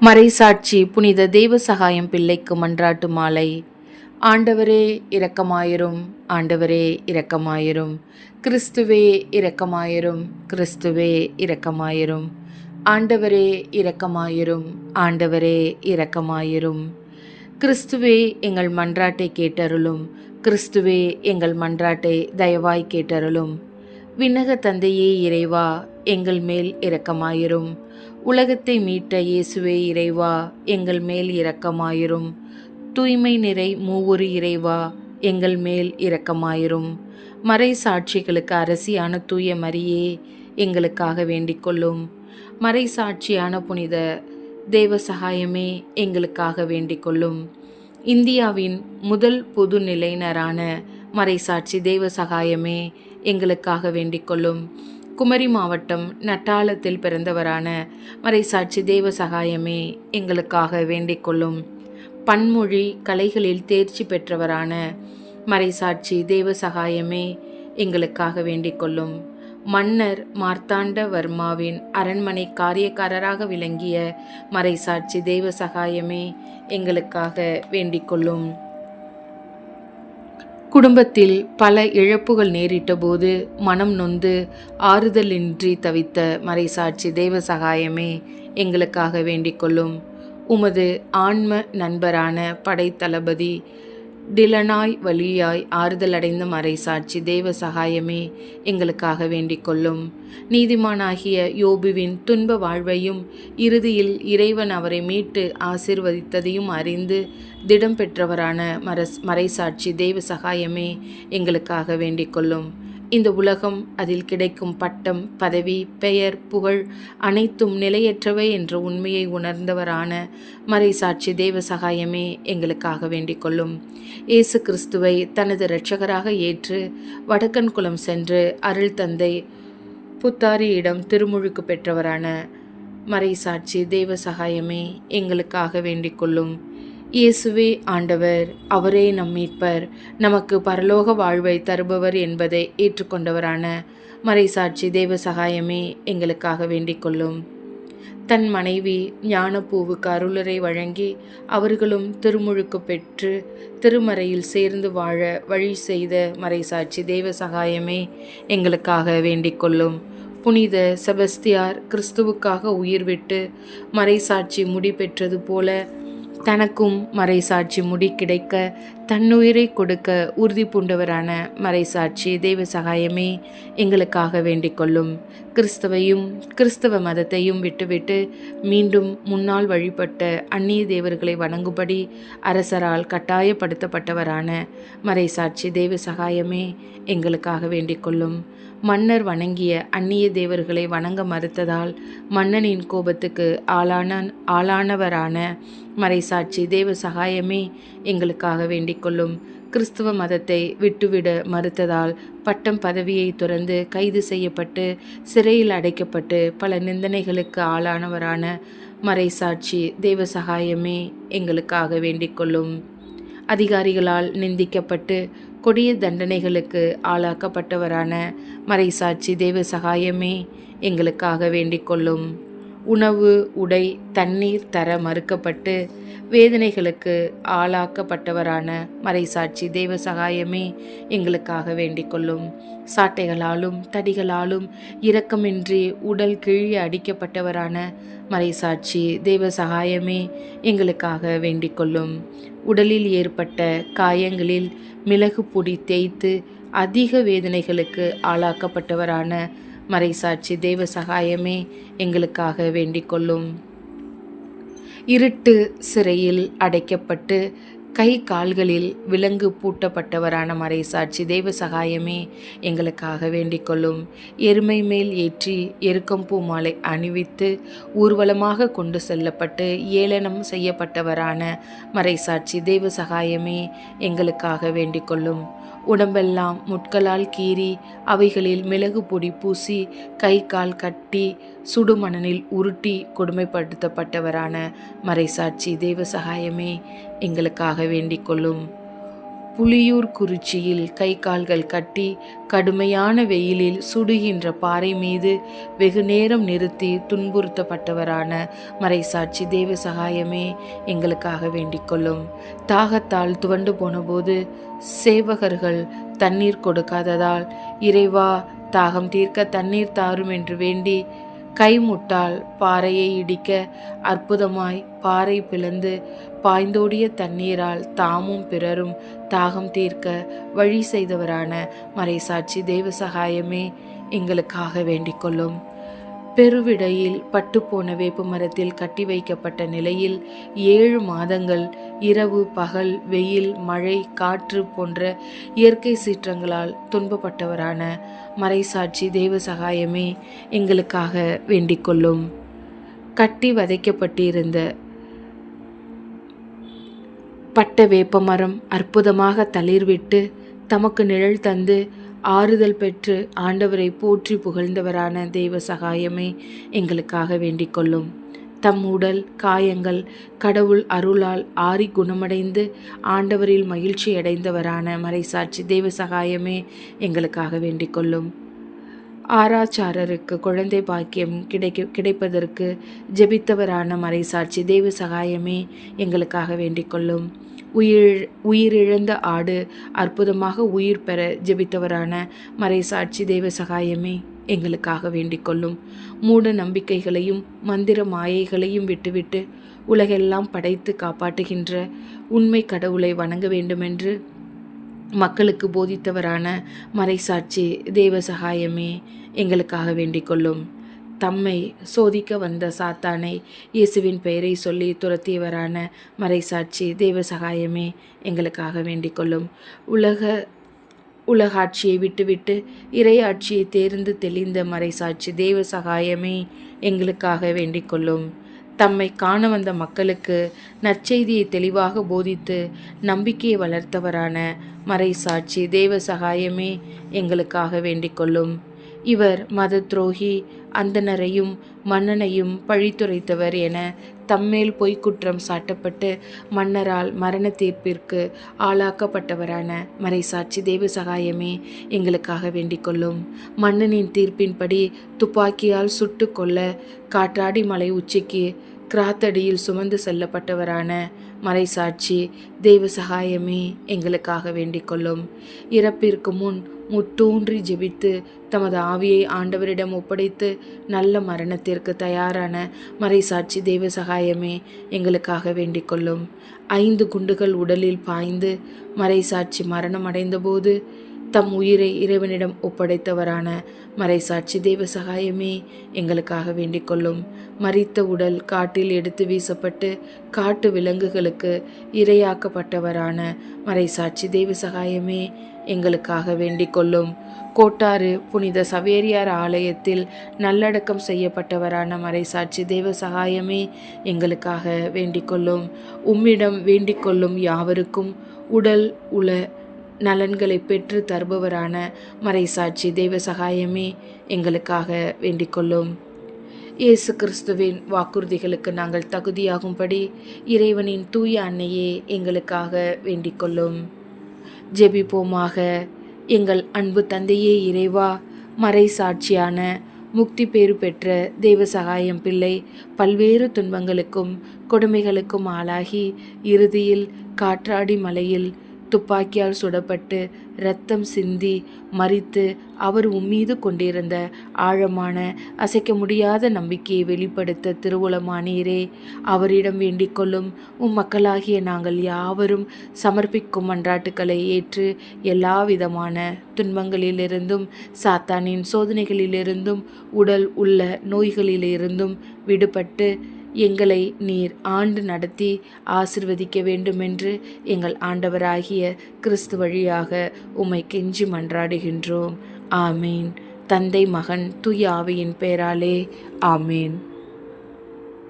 மறைசாட்சி புனித தெய்வ சகாயம் பிள்ளைக்கு மன்றாட்டு மாலை. ஆண்டவரே இரக்கமாயிரும். ஆண்டவரே இரக்கமாயிரும். கிறிஸ்துவே இரக்கமாயிரும். கிறிஸ்துவே இரக்கமாயிரும். ஆண்டவரே இரக்கமாயிரும். ஆண்டவரே இரக்கமாயிரும். கிறிஸ்துவே எங்கள் மன்றாட்டை கேட்டருளும். கிறிஸ்துவே எங்கள் மன்றாட்டை தயவாய் கேட்டருளும். விண்ணக தந்தையே இறைவா எங்கள் மேல் இரக்கமாயிரும். உலகத்தை மீட்ட இயேசுவே இறைவா எங்கள் மேல் இரக்கமாயிரும். தூய்மை நிறை மூவொரு இறைவா எங்கள் மேல் இரக்கமாயிரும். மறை சாட்சிகளுக்கு அரசியான தூய மரியே எங்களுக்காக வேண்டிக் கொள்ளும். மறை சாட்சியான புனித தேவ சகாயமே எங்களுக்காக வேண்டிக் கொள்ளும். இந்தியாவின் முதல் பொது நிலையினரான மறைசாட்சி தேவ சகாயமே எங்களுக்காக வேண்டிக் கொள்ளும். குமரி மாவட்டம் நட்டாளத்தில் பிறந்தவரான மறைசாட்சி தேவ சகாயமே எங்களுக்காக வேண்டிக் கொள்ளும் பன்மொழி கலைகளில் தேர்ச்சி பெற்றவரான மறைசாட்சி தேவ சகாயமே எங்களுக்காக வேண்டிக் கொள்ளும் மன்னர் மார்த்தாண்டவர்மாவின் அரண்மனை காரியக்காரராக விளங்கிய மறைசாட்சி தேவ சகாயமே எங்களுக்காக வேண்டிக் கொள்ளும். குடும்பத்தில் பல இழப்புகள் நேரிட்ட போது மனம் நொந்து ஆறுதலின்றி தவித்த மறைசாட்சி தெய்வ சகாயமே எங்களுக்காக வேண்டிக் கொள்ளும். உமது ஆன்ம நண்பரான படைத்தளபதி டிலனாய் வழியாய் ஆறுதல் அடைந்த மறைசாட்சி தேவ சகாயமே எங்களுக்காக வேண்டிக் கொள்ளும். நீதிமானாகிய யோபுவின் துன்ப வாழ்வையும் இறுதியில் இறைவன் அவரை மீட்டு ஆசிர்வதித்ததையும் அறிந்து திடம் பெற்றவரான மரஸ் மறைசாட்சி தேவ சகாயமே எங்களுக்காக வேண்டிக் கொள்ளும். இந்த உலகம் அதில் கிடைக்கும் பட்டம் பதவி பெயர் புகழ் அனைத்தும் நிலையற்றவை என்ற உண்மையை உணர்ந்தவரான மறைசாட்சி தேவ சகாயமே எங்களுக்காக வேண்டிக் கொள்ளும். இயேசு கிறிஸ்துவை தனது இரட்சகராக ஏற்று வடக்கன் குளம் சென்று அருள் தந்தை புத்தாரியிடம் திருமுழுக்கு பெற்றவரான மறைசாட்சி தேவ சகாயமே எங்களுக்காக வேண்டிக் கொள்ளும். இயேசுவே ஆண்டவர் அவரே நம் மீட்பர். நமக்கு பரலோக வாழ்வை தருபவர் என்பதை ஏற்றுக்கொண்டவரான மறைசாட்சி தேவ சகாயமே எங்களுக்காக வேண்டிக் கொள்ளும். தன் மனைவி ஞானப்பூவுக்கு அருளரை வழங்கி அவர்களும் திருமுழுக்கு பெற்று திருமறையில் சேர்ந்து வாழ வழி செய்த மறைசாட்சி தேவ சகாயமே எங்களுக்காக வேண்டிக் கொள்ளும். புனித செபஸ்தியார் கிறிஸ்துவுக்காக உயிர் விட்டு மறைசாட்சி முடி பெற்றது போல தனக்கும் மறைசாட்சி முடி கிடைக்க தன்னுயிரை கொடுக்க உறுதி பூண்டவரான மறைசாட்சி தெய்வ சகாயமே எங்களுக்காக வேண்டிக் கொள்ளும். கிறிஸ்தவையும் கிறிஸ்தவ மதத்தையும் விட்டுவிட்டு மீண்டும் முன்னால் வழிபட்ட அந்நிய தேவர்களை வணங்கும்படி அரசரால் கட்டாயப்படுத்தப்பட்டவரான மறைசாட்சி தெய்வ சகாயமே எங்களுக்காக வேண்டிக் கொள்ளும். மன்னர் வணங்கிய அந்நிய தேவர்களை வணங்க மறுத்ததால் மன்னனின் கோபத்துக்கு ஆளான ஆளானவரான மறைசாட்சி தேவ சகாயமே எங்களுக்காக வேண்டிக்கொள்ளும் கிறிஸ்துவ மதத்தை விட்டுவிட மறுத்ததால் பட்டம் பதவியை துறந்து கைது செய்யப்பட்டு சிறையில் அடைக்கப்பட்டு பல நிந்தனைகளுக்கு ஆளானவரான மறைசாட்சி தேவ சகாயமே எங்களுக்காக வேண்டிக்கொள்ளும் அதிகாரிகளால் நிந்திக்கப்பட்டு கொடிய தண்டனைகளுக்கு ஆளாக்கப்பட்டவரான மறைசாட்சி தேவ சகாயமே எங்களுக்காக வேண்டிக் கொள்ளும். உணவு உடை தண்ணீர் தர மறுக்கப்பட்டு வேதனைகளுக்கு ஆளாக்கப்பட்டவரான மறைசாட்சி தெய்வ சகாயமே எங்களுக்காக வேண்டிக்கொள்ளும் சாட்டைகளாலும் தடிகளாலும் இரக்கமின்றி உடல் கிழிய அடிக்கப்பட்டவரான மறைசாட்சி தெய்வ சகாயமே எங்களுக்காக வேண்டிக்கொள்ளும் உடலில் ஏற்பட்ட காயங்களில் மிளகு பொடி தேய்த்து அதிக வேதனைகளுக்கு ஆளாக்கப்பட்டவரான மறைசாட்சி தெய்வ சகாயமே எங்களுக்காக வேண்டிக்கொள்ளும். இருட்டு சிறையில் அடைக்கப்பட்டு கை கால்களில் விலங்கு பூட்டப்பட்டவரான மறைசாட்சி தெய்வ சகாயமே எங்களுக்காக வேண்டிக்கொள்ளும். எருமை மேல் ஏற்றி எருக்கம்பூ மாலை அணிவித்து ஊர்வலமாக கொண்டு செல்லப்பட்டு ஏளனம் செய்யப்பட்டவரான மறைசாட்சி தெய்வ சகாயமே எங்களுக்காக வேண்டிக்கொள்ளும். உடம்பெல்லாம் முட்களால் கீறி அவைகளில் மிளகு பொடி பூசி கை கால் கட்டி சுடுமணனில் உருட்டி கொடுமைப்படுத்தப்பட்டவரான மறைசாட்சி தெய்வ சகாயமே எங்களுக்காக வேண்டிக் கொள்ளும். புலியூர் குறிச்சியில் கை கால்கள் கட்டி கடுமையான வெயிலில் சுடுகின்ற பாறை மீது வெகு நேரம் நிறுத்தி துன்புறுத்தப்பட்டவரான மறைசாட்சி தேவ சகாயமே எங்களுக்காக வேண்டிக்கொள்ளும் தாகத்தால் துவண்டு போனபோது சேவகர்கள் தண்ணீர் கொடுக்காததால் இறைவா தாகம் தீர்க்க தண்ணீர் தாரும் என்று வேண்டி கைமுட்டால் பாறையை இடிக்க அற்புதமாய் பாறை பிளந்து பாய்ந்தோடிய தண்ணீரால் தாமும் பிறரும் தாகம் தீர்க்க வழி செய்தவரான மறைசாட்சி தெய்வ சகாயமே எங்களுக்காக வேண்டிக் கொள்ளும். பெருவிடையில் பட்டுப்போன வேப்ப மரத்தில் கட்டி வைக்கப்பட்ட நிலையில் ஏழு மாதங்கள் இரவு பகல் வெயில் மழை காற்று போன்ற இயற்கை சீற்றங்களால் துன்பப்பட்டவரான மறைசாட்சி தேவ சகாயமே எங்களுக்காக வேண்டிக்கொள்ளும் கட்டி வதைக்கப்பட்டிருந்த பட்ட வேப்பமரம் அற்புதமாக தளிர்விட்டு தமக்கு நிழல் தந்து ஆறுதல் பெற்று ஆண்டவரை போற்றி புகழ்ந்தவரான தெய்வ சகாயமே எங்களுக்காக வேண்டிக் கொள்ளும். தம் உடல் காயங்கள் கடவுள் அருளால் ஆறி குணமடைந்து ஆண்டவரில் மகிழ்ச்சி அடைந்தவரான மறைசாட்சி தெய்வ சகாயமே எங்களுக்காக வேண்டிக் கொள்ளும். ஆராச்சாரருக்கு குழந்தை பாக்கியம் கிடைக்க கிடைப்பதற்கு ஜெபித்தவரான மறைசாட்சி தெய்வ சகாயமே எங்களுக்காக வேண்டிக் கொள்ளும். உயிர் உயிரிழந்த ஆடு அற்புதமாக உயிர் பெற ஜெபித்தவரான மறைசாட்சி தெய்வ சகாயமே எங்களுக்காக வேண்டிக் கொள்ளும். மூட நம்பிக்கைகளையும் மந்திர மாயைகளையும் விட்டுவிட்டு உலகெல்லாம் படைத்து காப்பாற்றுகின்ற உண்மை கடவுளை வணங்க வேண்டுமென்று மக்களுக்கு போதித்தவரான மறைசாட்சி தேவ சகாயமே எங்களுக்காக வேண்டிக் கொள்ளும். தம்மை சோதிக்க வந்த சாத்தானை இயேசுவின் பெயரை சொல்லி துரத்தியவரான மறைசாட்சி தேவ சகாயமே எங்களுக்காக வேண்டிக் கொள்ளும் உலக உலகாட்சியை விட்டுவிட்டு இறையாட்சியை தேர்ந்து தெளிந்த மறைசாட்சி தேவ சகாயமே எங்களுக்காக வேண்டிக் கொள்ளும் தம்மை காண வந்த மக்களுக்கு நற்செய்தியை தெளிவாக போதித்து நம்பிக்கையை வளர்த்தவரான மறைசாட்சி தேவ சகாயமே எங்களுக்காக வேண்டிக் கொள்ளும் இவர் மத துரோகி அந்தனரையும் மன்னனையும் பழித்துரைத்தவர் என தம்மேல் பொய்க்குற்றம் சாட்டப்பட்டு மன்னரால் மரண தீர்ப்பிற்கு ஆளாக்கப்பட்டவரான மறைசாட்சி தேவ சகாயமே எங்களுக்காக வேண்டிக் கொள்ளும். மன்னனின் தீர்ப்பின்படி துப்பாக்கியால் சுட்டு கொல்ல காற்றாடி மலை உச்சிக்கு கிராத்தடியில் சுமந்து செல்லப்பட்டவரான மறைசாட்சி தெய்வ சகாயமே எங்களுக்காக வேண்டிக் கொள்ளும். இறப்பிற்கு முன் முட்டூன்றி ஜெபித்து தமது ஆவியை ஆண்டவரிடம் ஒப்படைத்து நல்ல மரணத்திற்கு தயாரான மறைசாட்சி தெய்வ சகாயமே எங்களுக்காக வேண்டிக் கொள்ளும் ஐந்து குண்டுகள் உடலில் பாய்ந்து மறைசாட்சி மரணம் அடைந்தபோது தம் உயிரை இறைவனிடம் ஒப்படைத்தவரான மறைசாட்சி தெய்வ சகாயமே எங்களுக்காக வேண்டிக் கொள்ளும் உடல் காட்டில் எடுத்து வீசப்பட்டு காட்டு விலங்குகளுக்கு இரையாக்கப்பட்டவரான மறைசாட்சி தெய்வ சகாயமே எங்களுக்காக வேண்டிக் கொள்ளும். கோட்டாறு புனித சவேரியார் ஆலயத்தில் நல்லடக்கம் செய்யப்பட்டவரான மறைசாட்சி தேவ சகாயமே எங்களுக்காக வேண்டிக் கொள்ளும். உம்மிடம் வேண்டிக் கொள்ளும் யாவருக்கும் உடல் உல நலன்களை பெற்று தருபவரான மறைசாட்சி தெய்வ சகாயமே எங்களுக்காக வேண்டிக் கொள்ளும். இயேசு கிறிஸ்துவின் வாக்குறுதிகளுக்கு நாங்கள் தகுதியாகும்படி இறைவனின் தூய அன்னையே எங்களுக்காக வேண்டிக் கொள்ளும். ஜெபிப்போமாக. எங்கள் அன்பு தந்தையே இறைவா மறை சாட்சியான முக்தி பேறு பெற்ற தெய்வ சகாயம் பிள்ளை பல்வேறு துன்பங்களுக்கும் கொடுமைகளுக்கும் ஆளாகி இறுதியில் காற்றாடி மலையில் துப்பாக்கியால் சுடப்பட்டு இரத்தம் சிந்தி மறித்து அவர் உம்மீது கொண்டிருந்த ஆழமான அசைக்க முடியாத நம்பிக்கையை வெளிப்படுத்த திருவுளமானீரே. அவரிடம் வேண்டிக் கொள்ளும் உம் மக்களாகிய நாங்கள் யாவரும் சமர்ப்பிக்கும் மன்றாட்டுக்களை ஏற்று எல்லா விதமான துன்பங்களிலிருந்தும் சாத்தானின் சோதனைகளிலிருந்தும் உடல் உள்ள நோய்களிலிருந்தும் விடுபட்டு எங்களை நீர் ஆண்டு நடத்தி ஆசிர்வதிக்க வேண்டுமென்று எங்கள் ஆண்டவராகிய கிறிஸ்து வழியாக உம்மை கெஞ்சி மன்றாடுகின்றோம். ஆமீன். தந்தை மகன் துயாவியின் பெயராலே. ஆமீன்.